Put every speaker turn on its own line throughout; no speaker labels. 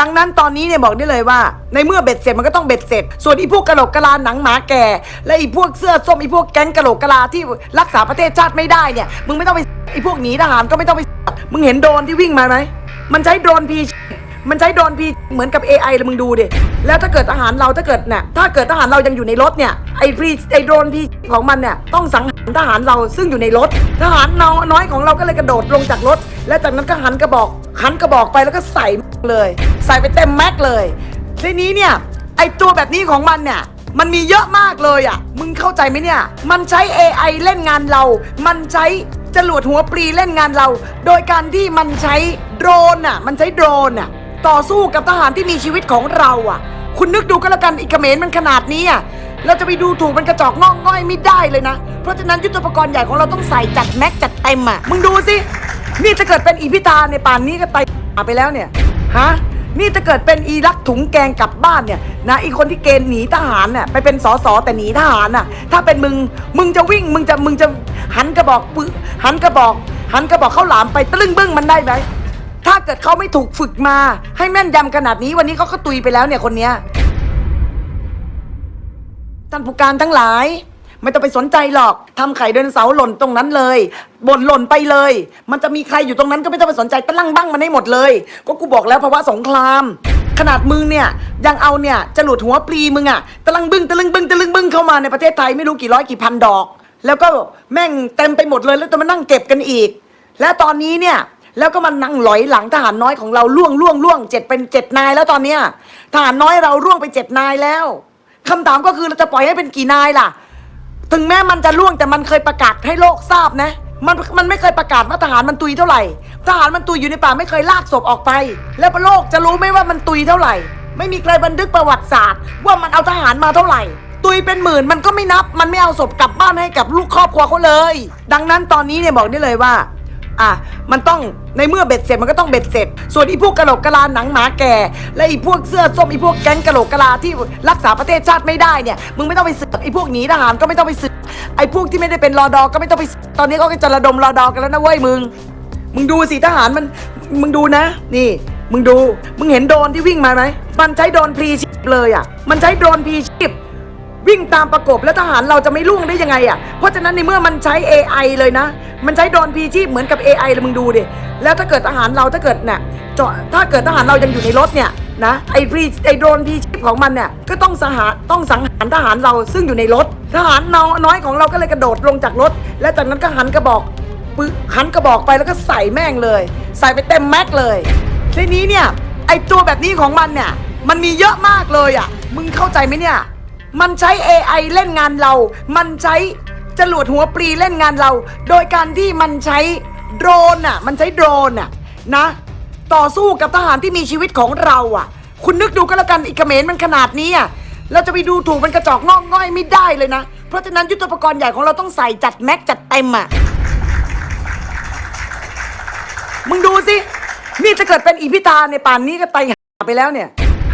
ดังนั้นตอนนี้เนี่ยบอกได้เลยว่า ในเมื่อเบ็ดเสร็จมันก็ต้องเบ็ดเสร็จ ส่วนอีพวกกระโหลกกะลาหนังหมาแก่ และอีพวกเสื้อส้มอีพวกแก๊งกะโหลกกะลาที่รักษาประเทศชาติไม่ได้เนี่ยมึงไม่ต้องไปไอีพวกหนีทหารก็ไม่ต้องไปมึงเห็นโดรนที่วิ่งมาไหมมันใช้โดรนพีมันใช้โดรนพีเหมือนกับ AI เลยมึงดูดิ แล้วถ้าเกิดทหารเราถ้าเกิดเนี่ยถ้าเกิดทหารเรายังอยู่ในรถเนี่ยไอ้พีไอ้โดรนพีของมันเนี่ยต้องสังหารทหารเราซึ่งอยู่ในรถ ทหารน้อยน้อยของเราก็เลยกระโดดลงจากรถ แล้วจากนั้นก็หันกระบอกหันกระบอกไปแล้วก็ใส่เลย ใส่ไปเต็มแม็กเลย ทีนี้เนี่ย ไอตัวแบบนี้ของมันเนี่ย มันมีเยอะมากเลยอะ มึงเข้าใจไหมเนี่ย มันใช้ AI เล่นงานเรา มันใช้จรวดหัวปรีเล่นงานเรา โดยการที่มันใช้โดรนอะ มันใช้โดรนอะ ต่อสู้กับทหารที่มีชีวิตของเราอะ คุณนึกดูก็แล้วกันอีกเขมรมันขนาดนี้อะเราจะไปดูถูกมันกระจอกงอกง่อยไม่ได้เลยนะ เพราะฉะนั้นยุทธปกรณ์ใหญ่ของเราต้องใส่จัดแม็กจัดเต็มอะ มึงดูสิ นี่ถ้าเกิดเป็นอีพิธาในป่านนี้ก็ไปไปแล้วเนี่ย ฮะ นี่ถ้าเกิดเป็นอีรักถุงแกงกลับบ้านเนี่ยนะอีคนที่เกณฑ์หนีทหารน่ะไปเป็นสอสอแต่หนีทหารน่ะ ถ้าเป็นมึงมึงจะวิ่งมึงจะมึงจะหันกระบอกปืนหันกระบอก หันกระบอกเข้าหลามไปตะลึงบึ้งมันได้ไหมถ้าเกิดเขาไม่ถูกฝึกมาให้แม่นยำขนาดนี้วันนี้เขาก็ตุยไปแล้วเนี่ยคนเนี้ยท่านผู้การทั้งหลาย ไม่ต้องไปสนใจหรอกทำไข่เดินเสาร์หล่นตรงนั้นเลยบ่นหล่นไปเลย มันจะมีใครอยู่ตรงนั้นก็ไม่ต้องไปสนใจตะลั่งบ้างมันให้หมดเลย ก็กูบอกแล้วภาวะสงคราม ขนาดมึงเนี่ยยังเอาเนี่ยจะหลุดหัวปลีมึงอะตะลังบึ้งตะลึงบึ้งตะลึงบึ้งเข้ามาในประเทศไทยไม่รู้กี่ร้อยกี่พันดอก แล้วก็แม่งเต็มไปหมดเลยแล้วจะมานั่งเก็บกันอีก และตอนนี้เนี่ยแล้วก็มันนั่งหลอยหลังทหารน้อยของเราล่วงล่วงล่วงเจ็ดเป็นเจ็ดนายแล้วตอนเนี้ยทหารน้อยเราล่วงไปเจ็ดนายแล้วคำถามก็คือเราจะปล่อยให้เป็นกี่นายล่ะ ถึงแม้มันจะล่วงแต่มันเคยประกาศให้โลกทราบนะ มันมันไม่เคยประกาศว่าทหารมันตุยเท่าไหร่ ทหารมันตุยอยู่ในป่าไม่เคยลากศพออกไป แล้วโลกจะรู้ไหมว่ามันตุยเท่าไหร่ ไม่มีใครบันทึกประวัติศาสตร์ ว่ามันเอาทหารมาเท่าไหร่ ตุยเป็นหมื่นมันก็ไม่นับ มันไม่เอาศพกลับบ้านให้กับลูกครอบครัวเขาเลย ดังนั้นตอนนี้เนี่ยบอกได้เลยว่า อะมันต้อง ในเมื่อเบ็ดเสร็จมันก็ต้องเบ็ดเสร็จ ส่วนอีพวกกระโหลกกะลาหนังหมาแก่ และอีพวกเสื้อส้มอีพวกแก๊งกระโหลกกะลาที่รักษาประเทศชาติไม่ได้เนี่ยมึงไม่ต้องไปสึกไอีพวกหนีทหารก็ไม่ต้องไปสึกไอ้พวกที่ไม่ได้เป็นรอดอก็ไม่ต้องไปสึกตอนนี้ก็จะระดมรอดอกันแล้วนะเว้ยมึง มึงดูสิทหารมันมึงดูนะ นี่ มึงดูมึงเห็นโดรนที่วิ่งมาไหมมันใช้โดรนพรีชีพเลยอะ มันใช้โดรนพรีชีพวิ่งตามประกบแล้วทหารเราจะไม่ล่วงได้ยังไงอะ เพราะฉะนั้นในเมื่อมันใช้ AI เลยนะ มันใช้โดรนพีชีพเหมือนกับ AI เลยมึงดูดิ แล้วถ้าเกิดทหารเราถ้าเกิดเนี่ยเจาะถ้าเกิดทหารเรายังอยู่ในรถเนี่ยนะไอ้พรีไอ้โดรนพีชีพของมันเนี่ยก็ต้องสหารต้องสังหารทหารเราซึ่งอยู่ในรถ ทหารน้อน้อยของเราก็เลยกระโดดลงจากรถ แล้วจากนั้นก็หันกระบอกปืนหันกระบอกไปแล้วก็ใส่แม่งเลย ใส่ไปเต็มแม็กเลยทีนี้เนี่ยไอ้ตัวแบบนี้ของมันเนี่ยมันมีเยอะมากเลยอะมึงเข้าใจไหมเนี่ย มันใช้ AI เล่นงานเรา มันใช้จรวดหัวปรีเล่นงานเรา โดยการที่มันใช้ โดรนอะ มันใช้โดรนอะนะ ต่อสู้กับทหารที่มีชีวิตของเราอะ คุณนึกดูก็แล้วกันอีกเขมรมันขนาดนี้อะเราจะไปดูถูกมันกระจอกงอกง่อยไม่ได้เลยนะ เพราะฉะนั้นยุทธปกรณ์ใหญ่ของเราต้องใส่จัดแม็กจัดเต็มอะ มึงดูสิ นี่ถ้าเกิดเป็นอีพิธาในป่านนี้ก็ไปหาไปแล้วเนี่ย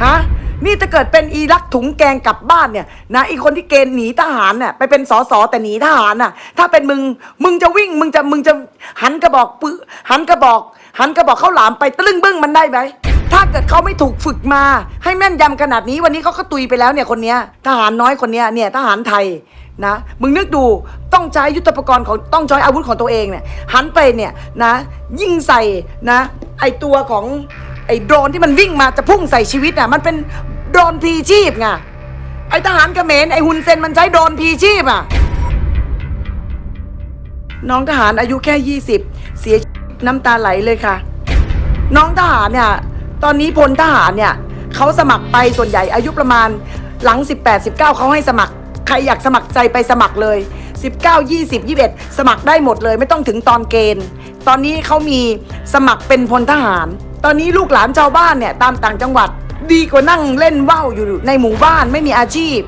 ฮะ นี่ถ้าเกิดเป็นอีรักถุงแกงกลับบ้านเนี่ยนะอีคนที่เกณฑ์หนีทหารน่ะไปเป็นสอสอแต่หนีทหารน่ะ ถ้าเป็นมึงมึงจะวิ่งมึงจะมึงจะหันกระบอกปืนหันกระบอก หันกระบอกเข้าหลามไปตะลึงบึ้งมันได้ไหมถ้าเกิดเขาไม่ถูกฝึกมา ให้แม่นยำขนาดนี้วันนี้เขาก็ตุยไปแล้วเนี่ยคนเนี้ยทหารน้อยคนเนี้ยเนี่ยทหารไทยนะมึงนึกดูต้องใช้ยุทธปกรณ์ของต้องใช้อาวุธของตัวเองเนี่ยหันไปเนี่ยนะยิงใส่นะไอตัวของไอโดรนที่มันวิ่งมาจะพุ่งใส่ชีวิตอะมันเป็น โดรนพีชีพไงไอทหารเขมรไอฮุนเซนมันใช้โดรนพีชีพอะ น้องทหารอายุแค่ 20 เสียชีวิตน้ำตาไหลเลยค่ะ น้องทหารเนี่ยตอนนี้พลทหารเนี่ยเขาสมัครไปส่วนใหญ่อายุประมาณหลัง 18 19เขาให้สมัคร ใครอยากสมัครใจไปสมัครเลย 19 20 21 สมัครได้หมดเลย ไม่ต้องถึงตอนเกณฑ์ ตอนนี้เขามีสมัครเป็นพลทหาร ตอนนี้ลูกหลานชาวบ้านเนี่ยตามต่างจังหวัด ดีกว่านั่งเล่นว่าวอยู่ในหมู่บ้านไม่มีอาชีพ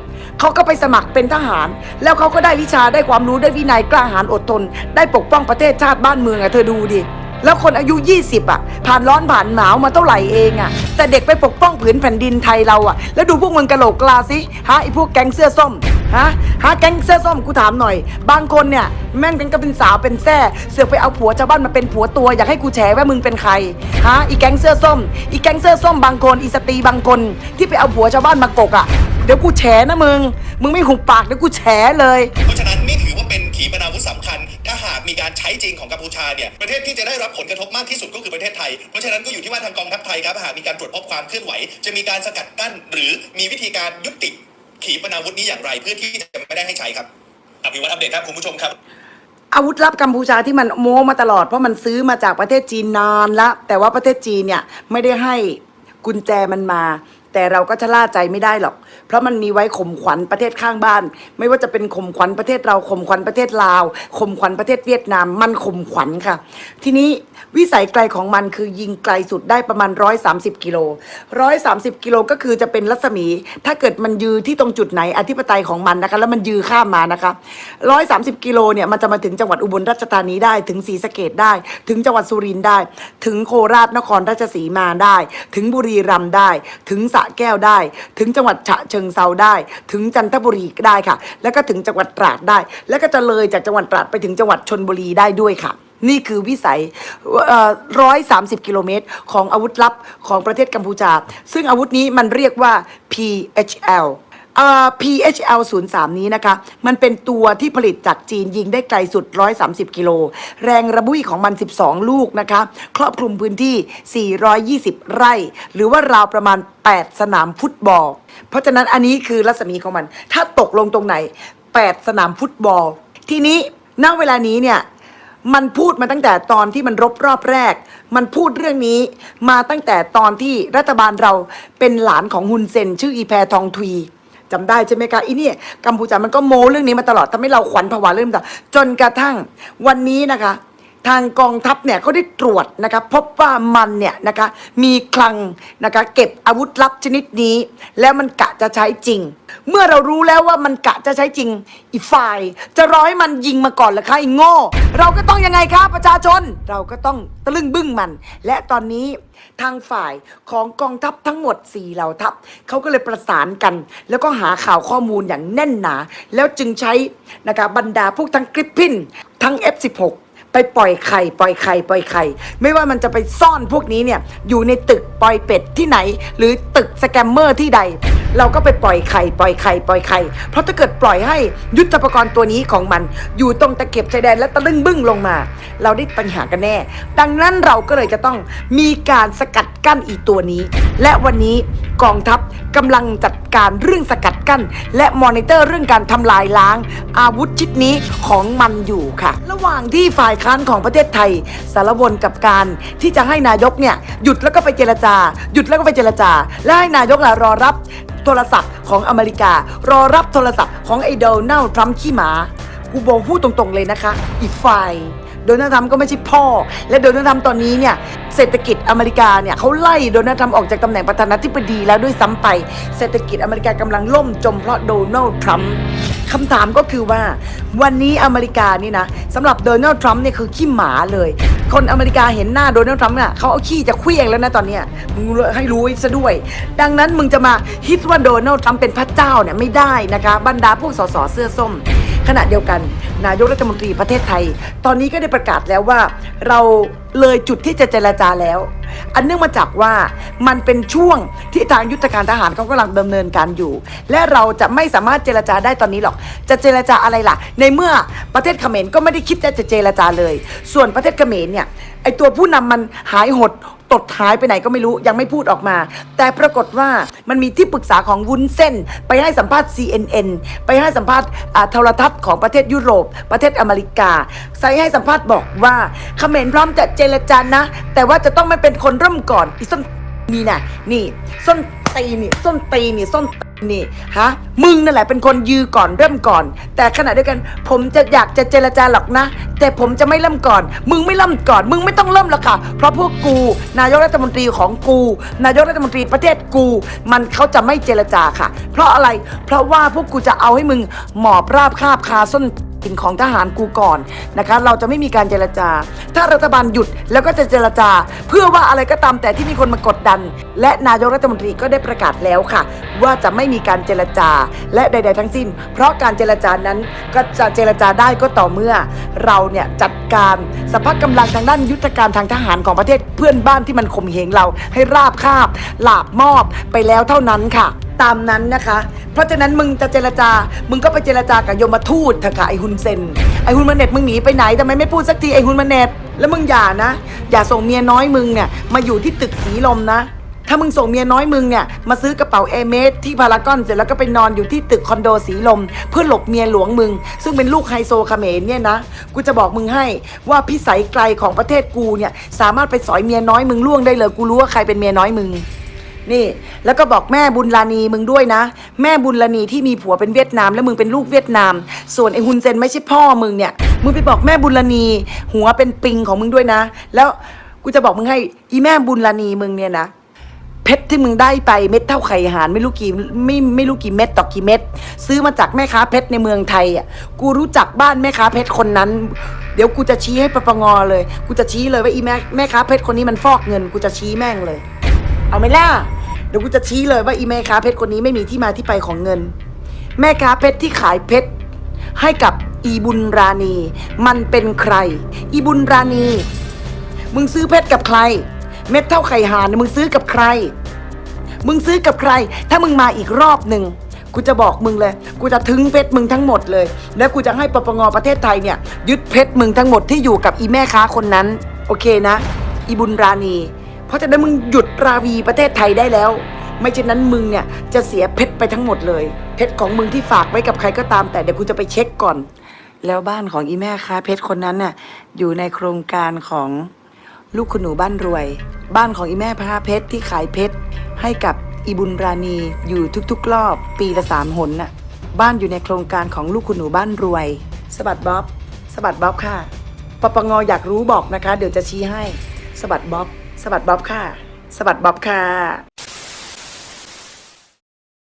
เขาก็ไปสมัครเป็นทหาร แล้วเขาก็ได้วิชาได้ความรู้ได้วินัยกล้าหาญอดทน ได้ปกป้องประเทศชาติบ้านเมืองอะเธอดูดิ แล้วคนอายุ 20 อะ ผ่านร้อนผ่านหนาวมาเท่าไหร่เองอะ แต่เด็กไปปกป้องผืนแผ่นดินไทยเราอะ แล้วดูพวกมึงกระโหลกกลาสิฮะไอพวกแก๊งเสื้อส้มฮะฮะแก๊งเสื้อส้มกูถามหน่อย บางคนเนี่ยแม่งกันก็เป็นสาวเป็นแซ่เสือกไปเอาผัวชาวบ้านมาเป็นผัวตัวอยากให้กูแฉว่ามึงเป็นใครฮะอีแก๊งเสื้อส้ม อีแก๊งเสื้อส้มบางคนอีสตรีบางคนที่ไปเอาผัวชาวบ้านมากกอะเดี๋ยวกูแฉนะมึง มึงไม่หุบปากเดี๋ยวกูแฉเลย
เพราะฉะนั้น มีการใช้จริงของกัมพูชาเนี่ยประเทศที่จะได้รับผลกระทบมากที่สุดก็คือประเทศไทย เพราะฉะนั้นก็อยู่ที่ว่าทางกองทัพไทยครับหากมีการตรวจพบความเคลื่อนไหว จะมีการสกัดกั้น หรือมีวิธีการยุติขีปนาวุธนี้อย่างไร เพื่อที่จะไม่ได้ให้ใช้ครับอภิวัตอัปเดตครับคุณผู้ชมครับ
อาวุธลับกัมพูชาที่มันโม้มาตลอดเพราะมันซื้อมาจากประเทศจีนนานละแต่ว่าประเทศจีนเนี่ยไม่ได้ให้กุญแจมันมา แต่เราก็ชะล่าใจไม่ได้หรอก เพราะมันมีไว้ข่มขวัญประเทศข้างบ้าน ไม่ว่าจะเป็นข่มขวัญประเทศเราข่มขวัญประเทศลาวข่มขวัญประเทศเวียดนาม มันข่มขวัญค่ะ ทีนี้วิสัยไกลของมันคือยิงไกลสุดได้ประมาณ 130 กิโล 130 กิโลก็คือจะเป็นรัศมี ถ้าเกิดมันยือที่ตรงจุดไหนอธิปไตยของมันนะคะแล้วมันยือข้ามมานะคะ 130 กิโลเนี่ยมันจะมาถึงจังหวัดอุบลราชธานีได้ ถึงศรีสะเกดได้ ถึงจังหวัดสุรินทร์ได้ ถึงโคราชนครราชสีมาได้ ถึงบุรีรัมย์ได้ ถึงสระแก้วได้ ถึงจังหวัดฉะเชิงเซาได้ ถึงจันทบุรีได้ค่ะ แล้วก็ถึงจังหวัดตราดได้ แล้วก็จะเลยจากจังหวัดตราดไปถึงจังหวัดชนบุรีได้ด้วยค่ะนี่คือวิสัยร้อยสามสิบกิโลเมตร ของอาวุธลับของประเทศกัมพูชา ซึ่งอาวุธนี้มันเรียกว่า PHL เอ่อ PHL 0 3นี้นะคะ มันเป็นตัวที่ผลิตจากจีนยิงได้ไกลสุด 130 กิโล แรงระบุยของมัน 12 ลูกนะคะ ครอบคลุมพื้นที่ 420 ไร่ หรือว่าราวประมาณ 8 สนามฟุตบอล เพราะฉะนั้นอันนี้คือรัศมีของมัน ถ้าตกลงตรงไหน 8 สนามฟุตบอล ทีนี้ณเวลานี้เนี่ยมันพูดมาตั้งแต่ตอนที่มันรบรอบแรก มันพูดเรื่องนี้มาตั้งแต่ตอนที่รัฐบาลเราเป็นหลานของฮุนเซน ชื่ออีแพทองทุย จำได้ใช่ไหมคะอีนี่กัมพูชามันก็โมเรื่องนี้มาตลอดทำให้เราขวัญผวาเรื่องต่างจนกระทั่งวันนี้นะคะ ทางกองทัพเนี่ยเขาได้ตรวจนะคะพบว่ามันเนี่ยนะคะมีคลังนะคะเก็บอาวุธลับชนิดนี้ แล้วมันกะจะใช้จริง เมื่อเรารู้แล้วว่ามันกะจะใช้จริงอีกฝ่าย จะรอให้มันยิงมาก่อนหรือคะอีโง่ เราก็ต้องยังไงคะประชาชน เราก็ต้องตะลึงบึ้งมัน และตอนนี้ทางฝ่ายของกองทัพทั้งหมด4เหล่าทัพเขาก็เลยประสานกัน แล้วก็หาข่าวข้อมูลอย่างแน่นหนา แล้วจึงใช้นะคะบรรดาพวกทั้งกริปพินทั้ง F16 ไปปล่อยไข่ปล่อยไข่ปล่อยไข่ ไม่ว่ามันจะไปซ่อนพวกนี้เนี่ยอยู่ในตึกปล่อยเป็ดที่ไหน หรือตึกสแกมเมอร์ที่ใด เราก็ไปปล่อยไข่ปล่อยไข่ปล่อยไข่เพราะถ้าเกิดปล่อยให้ยุทธปกรณ์ตัวนี้ของมัน อยู่ตรงตะเข็บชายแดนและตะลึงบึ้งลงมา เราได้ปัญหากันแน่ ดังนั้นเราก็เลยจะต้องมีการสกัดกั้นอีตัวนี้ และวันนี้กองทัพกำลังจัดการเรื่องสกัดกั้น และมอนิเตอร์เรื่องการทำลายล้าง อาวุธชิ้นนี้ของมันอยู่ค่ะ ระหว่างที่ฝ่ายค้านของประเทศไทย สารวนกับการที่จะให้นายกเนี่ยหยุดแล้วก็ไปเจรจา หยุดแล้วก็ไปเจรจา และให้นายกล่ะรอรับโทรศัพท์ของอเมริกา รอรับโทรศัพท์ของไอเดลเน่าทรัมป์ขี้หมา กูบอกพูดตรงๆเลยนะคะ อีกฝ่ายโดนัลด์ทรัมป์ก็ไม่ใช่พ่อ และโดนัลด์ทรัมป์ตอนนี้เนี่ยเศรษฐกิจอเมริกาเนี่ยเขาไล่โดนัลด์ทรัมป์ออกจากตำแหน่งประธานาธิบดีแล้วด้วยซ้ำไป เศรษฐกิจอเมริกากำลังล่มจมเพราะโดนัลด์ทรัมป์ คำถามก็คือว่า วันนี้อเมริกานี่นะสำหรับโดนัลด์ทรัมป์เนี่ยคือขี้หมาเลย คนอเมริกาเห็นหน้าโดนัลด์ทรัมป์น่ะเขาเอาขี้จะเคลี้ยงแล้วนะตอนเนี้ยมึงให้รู้ซะด้วย ดังนั้นมึงจะมาฮิตว่าโดนัลด์ทรัมป์เป็นพระเจ้าเนี่ยไม่ได้นะคะบรรดาพวกสสเสื้อส้ม ขณะเดียวกัน นายกรัฐมนตรีประเทศไทย ตอนนี้ก็ได้ประกาศแล้วว่า เราเลยจุดที่จะเจรจาแล้ว อันเนื่องมาจากว่ามันเป็นช่วงที่ทางยุทธการทหารเขากำลังดำเนินการอยู่ และเราจะไม่สามารถเจรจาได้ตอนนี้หรอก จะเจรจาอะไรล่ะ ในเมื่อประเทศเขมรก็ไม่ได้คิดจะจะเจรจาเลย ส่วนประเทศเขมรเนี่ยไอตัวผู้นำมันหายหด ตดท้ายไปไหนก็ไม่รู้ยังไม่พูดออกมา แต่ปรากฏว่ามันมีที่ปรึกษาของวุ้นเส้น ไปให้สัมภาษณ์ CNN ไปให้สัมภาษณ์อ่าโทรทัศน์ของประเทศยุโรป ประเทศอเมริกาใส่ให้สัมภาษณ์บอกว่าเขมรพร้อมจะเจรจานะ แต่ว่าจะต้องไม่เป็นคนเริ่มก่อนอีส้นนี่นะนี่ ส้นตีนนี่ส้นตีนนี่ส้น นี่ฮะมึงนั่นแหละเป็นคนยือก่อนเริ่มก่อน แต่ขณะเดียวกัน ผมจะอยากจะเจรจาหรอกนะ แต่ผมจะไม่เริ่มก่อน มึงไม่เริ่มก่อน มึงไม่ต้องเริ่มหรอกค่ะ เพราะพวกกู นายกรัฐมนตรีของกู นายกรัฐมนตรีประเทศกู มันเขาจะไม่เจรจาค่ะ เพราะอะไรเพราะว่าพวกกูจะเอาให้มึงหมอบราบคาบคาส้น กินของทหารกูก่อนนะคะ เราจะไม่มีการเจรจา ถ้ารัฐบาลหยุดแล้วก็จะเจรจา เพื่อว่าอะไรก็ตามแต่ที่มีคนมากดดัน และนายกรัฐมนตรีก็ได้ประกาศแล้วค่ะ ว่าจะไม่มีการเจรจาและใด ๆ ทั้งสิ้น เพราะการเจรจานั้นก็จะเจรจาได้ก็ต่อเมื่อ เราเนี่ยจัดการสภาพกำลังทางด้านยุทธการทางทหารของประเทศเพื่อนบ้านที่มันข่มเหงเราให้ราบคาบหลาบมอบไปแล้วเท่านั้นค่ะ ตามนั้นนะคะ เพราะฉะนั้นมึงจะเจรจา มึงก็ไปเจรจากับยมทูตเถอะค่ะไอฮุนเซน ไอฮุนมาเน็ตมึงหนีไปไหนทำไมไม่พูดสักทีไอฮุนมาเน็ตแล้วมึงอย่านะ อย่าส่งเมียน้อยมึงเนี่ยมาอยู่ที่ตึกสีลมนะ ถ้ามึงส่งเมียน้อยมึงเนี่ยมาซื้อกระเป๋าเอเมสที่พารากอนเสร็จแล้วก็ไปนอนอยู่ที่ตึกคอนโดสีลม เพื่อหลบเมียหลวงมึง ซึ่งเป็นลูกไฮโซเขมรเนี่ยนะ กูจะบอกมึงให้ว่าพิสัยไกลของประเทศกูเนี่ยสามารถไปสอยเมียน้อยมึงล่วงได้เลย กูรู้ว่าใครเป็นเมียน้อยมึง นี่ แล้วก็บอกแม่บุญลานีมึงด้วยนะ แม่บุญลานีที่มีผัวเป็นเวียดนาม แล้วมึงเป็นลูกเวียดนาม ส่วนไอ้ฮุนเซนไม่ใช่พ่อมึงเนี่ย มึงไปบอกแม่บุญลานี หัวเป็นปิงของมึงด้วยนะ แล้วกูจะบอกมึงให้อีแม่บุญลานีมึงเนี่ยนะเพชรที่มึงได้ไปเม็ดเท่าไข่หานไม่รู้กี่ไม่ไม่รู้กี่เม็ดต่อกี่เม็ดซื้อมาจากแม่ค้าเพชรในเมืองไทยอะกูรู้จักบ้านแม่ค้าเพชรคนนั้น เดี๋ยวกูจะชี้ให้ปปงเลย กูจะชี้เลยว่าอีแม่แม่ค้าเพชรคนนี้มันฟอกเงิน กูจะชี้แม่งเลย เอาไหมล่ะ ดี๋ยวกูจะชี้เลยว่าอีแม่ค้าเพชรคนนี้ไม่มีที่มาที่ไปของเงิน แม่ค้าเพชรที่ขายเพชรให้กับอีบุญราณี มันเป็นใคร อีบุญราณี มึงซื้อเพชรกับใคร เม็ดเท่าไข่ห่านมึงซื้อกับใคร มึงซื้อกับใคร ถ้ามึงมาอีกรอบหนึ่งกูจะบอกมึงเลย กูจะถึงเพชรมึงทั้งหมดเลย แล้วกูจะให้ปปงประเทศไทยเนี่ยยึดเพชรมึงทั้งหมดที่อยู่กับอีแม่ค้าคนนั้น โอเคนะ อีบุญราณี ราะฉะนั้นมึงหยุดราวีประเทศไทยได้แล้ว ไม่เช่นนั้นมึงเนี่ยจะเสียเพชรไปทั้งหมดเลย เพชรของมึงที่ฝากไว้กับใครก็ตาม แต่เดี๋ยวกูจะไปเช็คก่อน แล้วบ้านของอีแม่ค้าเพชรคนนั้นน่ะอยู่ในโครงการของลูกคุณหนูบ้านรวย บ้านของอีแม่พระเพชรที่ขายเพชรให้กับอีบุญราณีอยู่ทุกๆ รอบ ปีละสามหนน่ะบ้านอยู่ในโครงการของลูกคุณหนูบ้านรวย สบัดบ๊อบ สบัดบ๊อบค่ะปปงอยากรู้บอกนะคะ เดี๋ยวจะชี้ให้ สบัดบ๊อบ สวัสดีบ๊อบค่ะ สวัสดีบ๊อบค่ะ